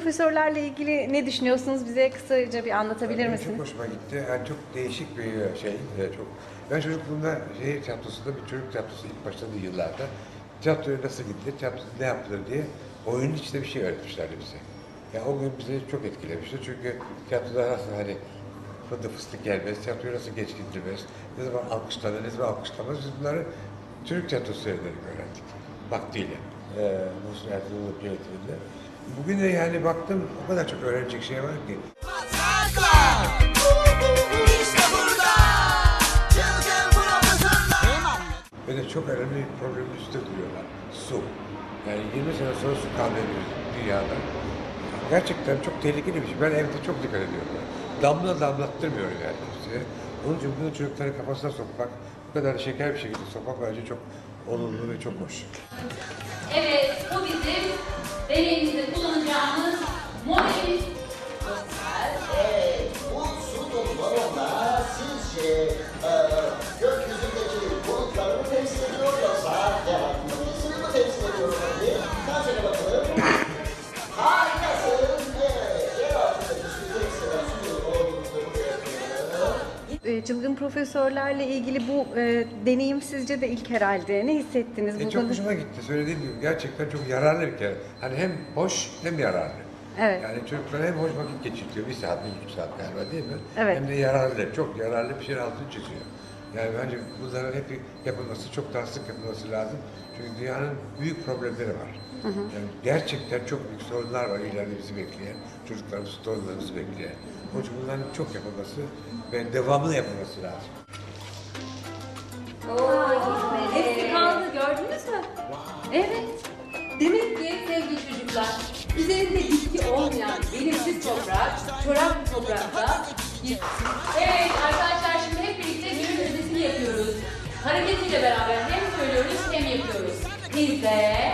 profesörlerle ilgili ne düşünüyorsunuz? Bize kısaca bir anlatabilir Benim misiniz? Çok hoşuma gitti. Yani çok değişik bir şey. e, Çok. Ben çocukluğumda şehir tiyatrosunda bir çocuk tiyatrosu ilk başladığı yıllarda tiyatroya nasıl gidilir, tiyatroda ne yapılır diye oyunun içinde bir şey öğretmişlerdi bize. Ya o gün bizi çok etkilemişti çünkü tiyatroda nasıl hani fındı fıstık gelmez, tiyatroya nasıl geç gidilmez, ne zaman alkışlanır, ne zaman alkışlanmaz biz bunları Türk tiyatrosu seyrederek öğrendik. Vaktiyle. Muhsin Ertuğrul'un yönetiminde. Bugün de yani baktım o kadar çok öğrenecek şey var ki. İşte burada. Ve de çok önemli bir problemin üstünde duruyorlar. Su. Yani 20 sene sonra su kalmıyor dünyada. Gerçekten çok tehlikeli bir şey. Ben evde çok dikkat ediyorum. Damla damlattırmıyorum yani. Onun için bunu çocukların kafasına sokmak, bu kadar şeker bir şekilde sokmak bence çok olumlu ve çok hoş. Evet, bu bizim deneyimizde kullanacağımız modelimiz. Evet, bu su dolu balonlar sizce Çılgın profesörlerle ilgili bu e, deneyim sizce de ilk herhalde. Ne hissettiniz? E, çok hoşuma gitti. Söylediğim gibi gerçekten çok yararlı bir kere. Hani hem hoş hem yararlı. Evet. Yani çocuklar hem hoş vakit geçirtiyor. Bir saat, bir buçuk saat galiba değil mi? Evet. Hem de yararlı. Çok yararlı bir şey altını çiziyor. Yani bence bunların hep yapılması, çok daha sık yapılması lazım. Çünkü dünyanın büyük problemleri var. Yani gerçekten çok büyük sorunlar var ileride bizi bekleyen. Çocuklarımız, torunlarımızı bekleyen. Onun için bunların çok yapılması ve devamlı yapılması lazım. Hepsi kaldı, gördünüz mü? Evet. Demek ki sevgili çocuklar, üzerinde bitki olmayan verimsiz toprak, çorak bir toprakta bir... Evet arkadaşlar beraber hem söylüyoruz hem yapıyoruz. İzle,